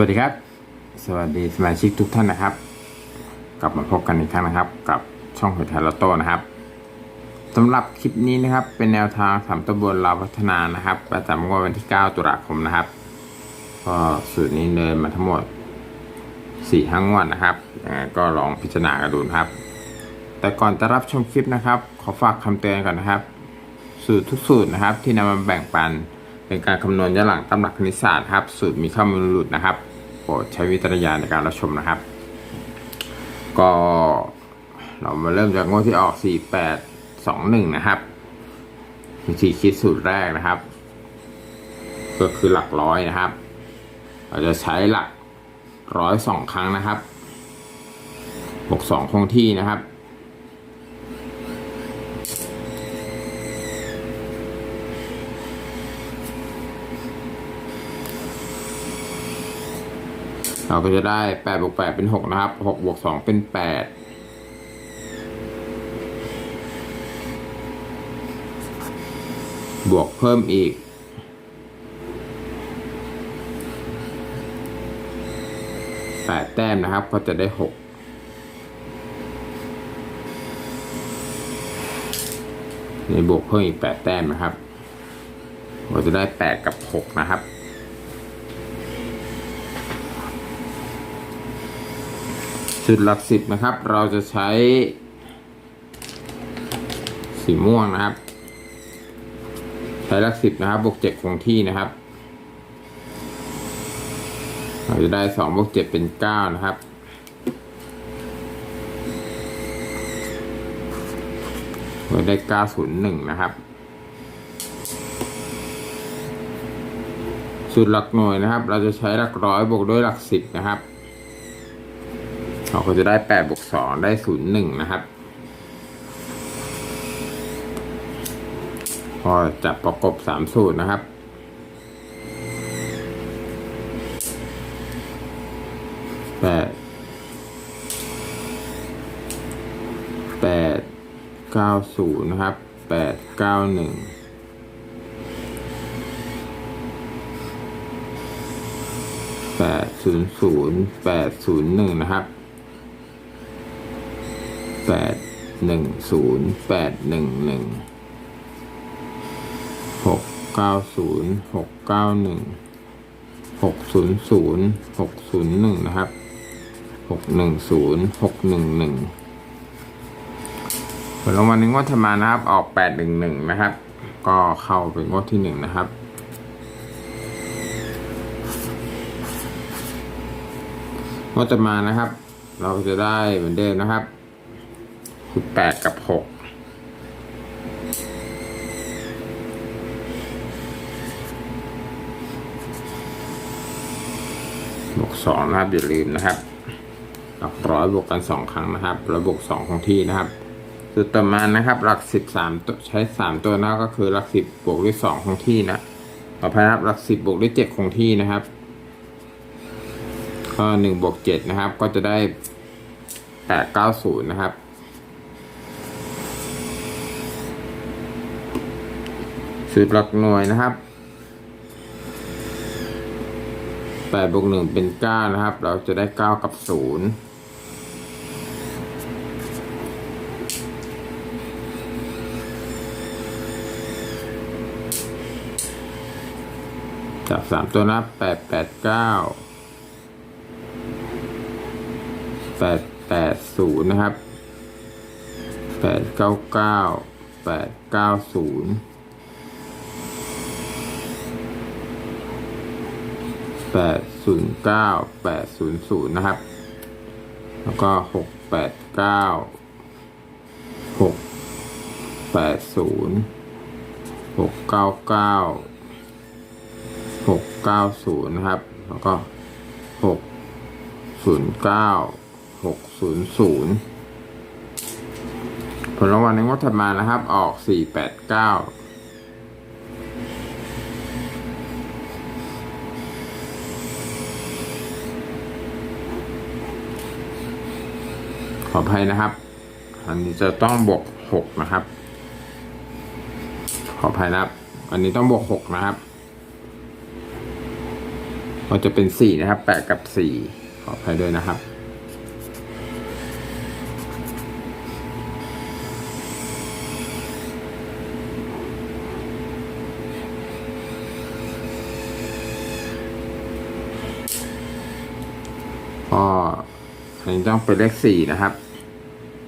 วัสดีครับ สวัสดีสมาชิกทุกท่านนะครับ กลับมาพบกันอีกครั้งนะครับ กับช่องหอยไทยลอตโต้นะครับสำหรับคลิปนี้นะครับ เป็นแนวทางสามตำบลลาวพัฒนานะครับ ประจำงวดวันที่ 9 ตุลาคมนะครับก็สูตรนี้เดินมาทั้งหมด4ห้งวดนนะครับก็ลองพิจารณากันดูนะครับ แต่ก่อนจะรับชมคลิปนะครับ ขอฝากคำเตือนก่อนนะครับ สูตรทุกสูตรนะครับ ที่นำมาแบ่งปัน เป็นการคำนวณย้อนหลังตำหลักคณิตศาสตร์ครับ สูตรมีข้อมูลหลุดนะครับโปรดใช้วิจารณญาณในการรับชมนะครับ ก็เรามาเริ่มจากงวดที่ออก 4821 นะครับวิธีคิดสูตรแรกนะครับ ก็คือหลักร้อยนะครับ เราจะใช้หลักร้อยสองครั้งนะครับบวกสองคงที่นะครับ เราก็จะได้แปดบวกแปดเป็นหกนะครับหกบวกสองเป็นแปดบวกเพิ่มอีก แปดแต้มนะครับ ก็จะได้หกในบวกเพิ่มอีกแปดแต้มนะครับ เราจะได้แปดกับหกนะครับ จุดหลักสิบนะครับ เราจะใช้ สีม่วงนะครับ ใช้หลักสิบนะครับบวกเจ็ดคงที่นะครับ เราจะได้สองบวกเจ็ดเป็นเก้านะครับเราได้เก้าศูนย์หนึ่งนะครับสูตรหลักหน่วยนะครับ เราจะใช้หลักร้อยบวกด้วยหลักสิบนะครับ เราก็จะได้แปดบวกสองได้ศูนย์หนึ่งนะครับ พอจับประกบสามสูตรนะครับแปดแปดเก้าศูนย์นะครับแปดเก้าหนึ่งแปดศูนย์ศูนย์แปดศูนย์หนึ่งนะครับ แปดหนึ่งศูนย์แปดหนึ่งหนึ่งหกเก้าศูนย์หกเก้าหนึ่งหกศูนย์ศูนย์หกศูนย์หนึ่งนะครับหกหนึ่งศูนย์หกหนึ่งหนึ่งผลรางวัลในงวดถัดมานะครับ ออกแปดหนึ่งหนึ่งนะครับ ก็เข้าเป็นงวดที่หนึ่งนะครับ งวดต่อมานะครับ เราจะได้เหมือนเดิมนะครับ คือแปดกับหกบวกสองนะครับอย่าลืมนะครับหลักร้อยบวกกันสองครั้งนะครับแล้วบวกสองคงที่นะครับสุดต่อมานะครับหลักสิบสามตัวใช้สามตัวนะก็คือหลักสิบบวกด้วยสองคงที่นะต่อไปนะครับหลักสิบบวกด้วยเจ็ดคงที่นะครับก็หนึ่งบวกเจ็ดนะครับก็จะได้แปดเก้าศูนย์นะครับ สูตรหลักหน่วยนะครับแปดบวกหนึ่งเป็นเก้านะครับ เราจะได้เก้ากับศูนย์จับสามตัวนะแปดแปดเก้าแปดแปดศูนย์นะครับแปดเก้าเก้าแปดเก้าศูนย์ แปดศูนย์เก้าแปดศูนย์ศูนย์นะครับ แล้วก็หกแปดเก้าหกแปดศูนย์หกเก้าเก้าหกเก้าศูนย์นะครับ แล้วก็หกศูนย์เก้าหกศูนย์ศูนย์ผลรางวัลในงวดถัดมานะครับ ออกสี่แปดเก้า อภัยนะครับ อันนี้จะต้องบวกหกนะครับ ขออภัยนะครับ อันนี้ต้องบวกหกนะครับก็จะเป็นสี่นะครับแปดกับสี่ขออภัยด้วยนะครับก็อันนี้ต้องเป็นเลขสี่นะครับ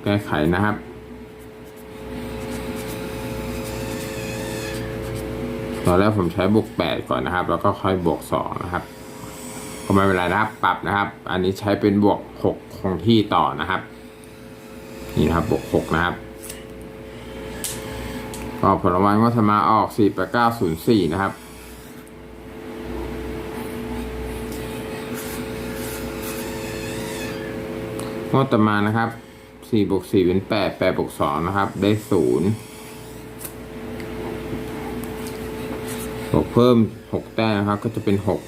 ก้ไขนะครับ ตอนแรกผมใช้บวกแปดก่อนนะครับ แล้วก็ค่อยบวกสองนะครับก็ไม่เป็นไรนะครับ ปรับนะครับ อันนี้ใช้เป็นบวกหกคงที่ต่อนะครับ นี่นะครับบวกหกนะครับก็ผลรางวัลก็จะมาออกสี่แปดเก้าศูนย์สี่นะครับงวดต่อมานะครับ สี่บวกสี่เป็นแปดแปดบวกสองนะครับ ได้ศูนย์บวกเพิ่มหกแต้มนะครับ ก็จะเป็นหก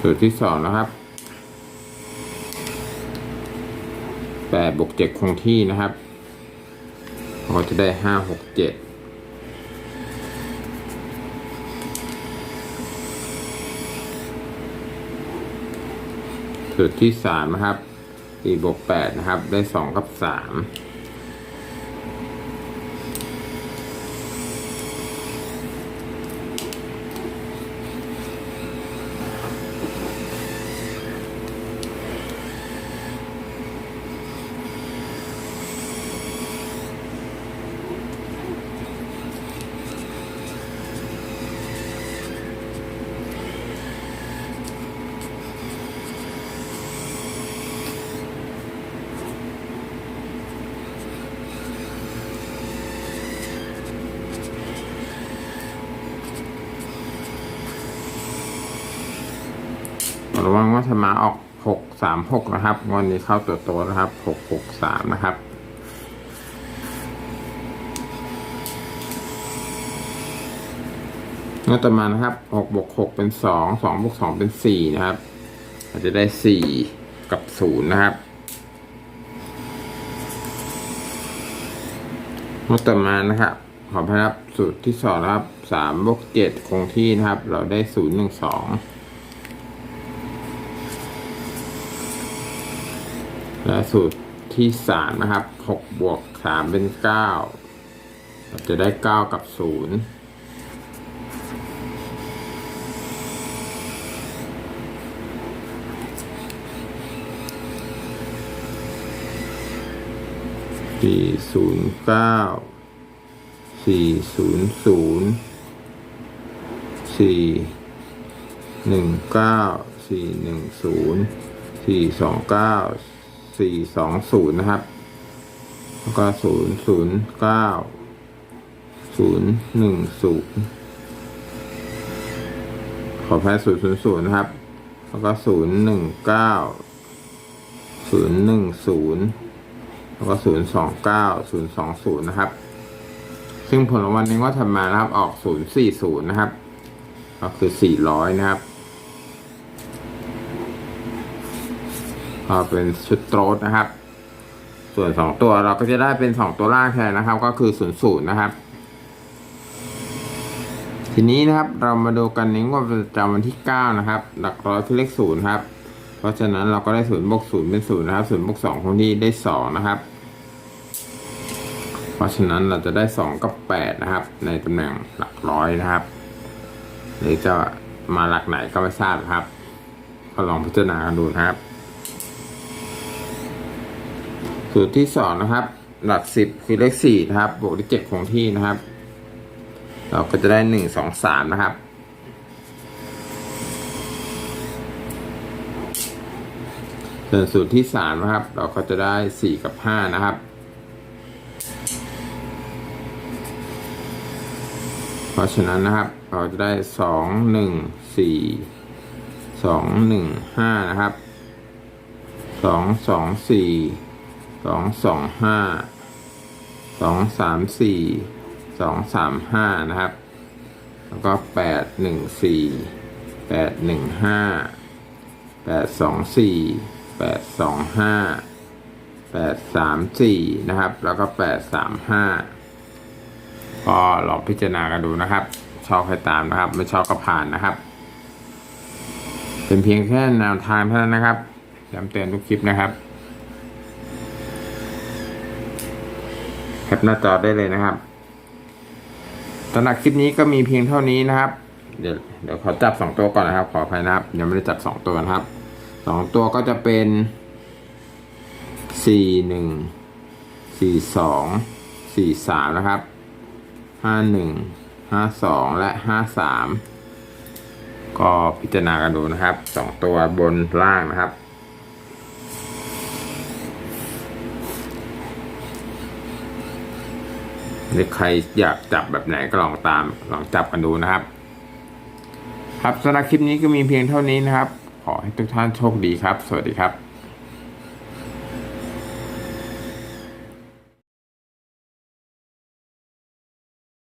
สูตรที่สองนะครับแปดบวกเจ็ดคงที่นะครับเราจะได้ห้าหกเจ็ดสูตรที่สามนะครับ 4บวก8นะครับ ได้2กับ3 ระวังว่าจะมาออกหกสามหกนะครับวันนี้เข้าตัวโตนะครับหกหกสามนะครับงวดต่อมานะครับหกบวกหกเป็นสองสองบวกสองเป็นสี่นะครับ อาจจะได้สี่กับศูนย์นะครับงวดต่อมานะครับขอพนับสูตรที่สองนะครับสามบวกเจ็ดคงที่นะครับ เราได้ศูนย์หนึ่งสอง และสูตรที่สามนะครับหกบวกสามเป็นเก้าเราจะได้เก้ากับศูนย์สี่ศูนย์เก้าสี่ศูนย์ศูนย์สี่หนึ่งเก้าสี่หนึ่งศูนย์สี่สองเก้า สี่สองศูนย์นะครับ แล้วก็ศูนย์ศูนย์เก้าศูนย์หนึ่งศูนย์ขอแพ้ศูนย์ศูนย์ศูนย์นะครับ แล้วก็ศูนย์หนึ่งเก้าศูนย์หนึ่งศูนย์แล้วก็ศูนย์สองเก้าศูนย์สองศูนย์นะครับ ซึ่งผลรางวัลนี้ว่าทำมานะครับออกศูนย์สี่ศูนย์นะครับ ก็คือสี่ร้อยนะครับ ก็เป็นชุดโตรสนะครับ ส่วนสองตัวเราก็จะได้เป็นสองตัวล่างแทนนะครับ ก็คือศูนย์ศูนย์นะครับ ทีนี้นะครับเรามาดูกันในงวดประจำวันที่เก้านะครับ หลักร้อยคือเลขศูนย์ครับเพราะฉะนั้นเราก็ได้ศูนย์บวกศูนย์เป็นศูนย์นะครับศูนย์บวกสองคงที่ได้สองนะครับ เพราะฉะนั้นเราจะได้สองกับแปดนะครับ ในตำแหน่งหลักร้อยนะครับหรือจะมาหลักไหนก็ไม่ทราบครับ ก็ลองพิจารณากันดูนะครับ สูตรที่สองนะครับ หลักสิบคือเลขสี่นะครับ บวกด้วยเจ็ดคงที่นะครับ เราก็จะได้หนึ่งสองสามนะครับ ส่วนสูตรที่สามนะครับ เราก็จะได้สี่กับห้านะครับเพราะฉะนั้นนะครับ เราจะได้สองหนึ่งสี่สองหนึ่งห้านะครับสองสองสี่ สองสองห้าสองสามสี่สองสามห้านะครับ แล้วก็แปดหนึ่งสี่แปดหนึ่งห้าแปดสองสี่แปดสองห้าแปดสามสี่นะครับ แล้วก็แปดสามห้าก็ลองพิจารณากันดูนะครับ ชอบให้ตามนะครับ ไม่ชอบก็ผ่านนะครับ เป็นเพียงแค่แนวทางเท่านั้นนะครับย้ำเตือนทุกคลิปนะครับแค ปหน้าจอได้เลยนะครับสำหรับคลิปนี้ก็มีเพียงเท่านี้นะครับ เดี๋ยวเดี๋ยวขอจับสองตัวก่อนนะครับ ขออภัยนะครับยังไม่ได้จับสองตัวนะครับสองตัวก็จะเป็นสี่หนึ่งสี่สองสี่สามนะครับห้าหนึ่งห้าสองและห้าสามก็พิจารณากันดูนะครับสองตัวบนล่างนะครับ หรือใครอยากจับแบบไหนก็ลองตามลองจับกันดูนะครับ ครับสำหรับคลิปนี้ก็มีเพียงเท่านี้นะครับ ขอให้ทุกท่านโชคดีครับ สวัสดีครับ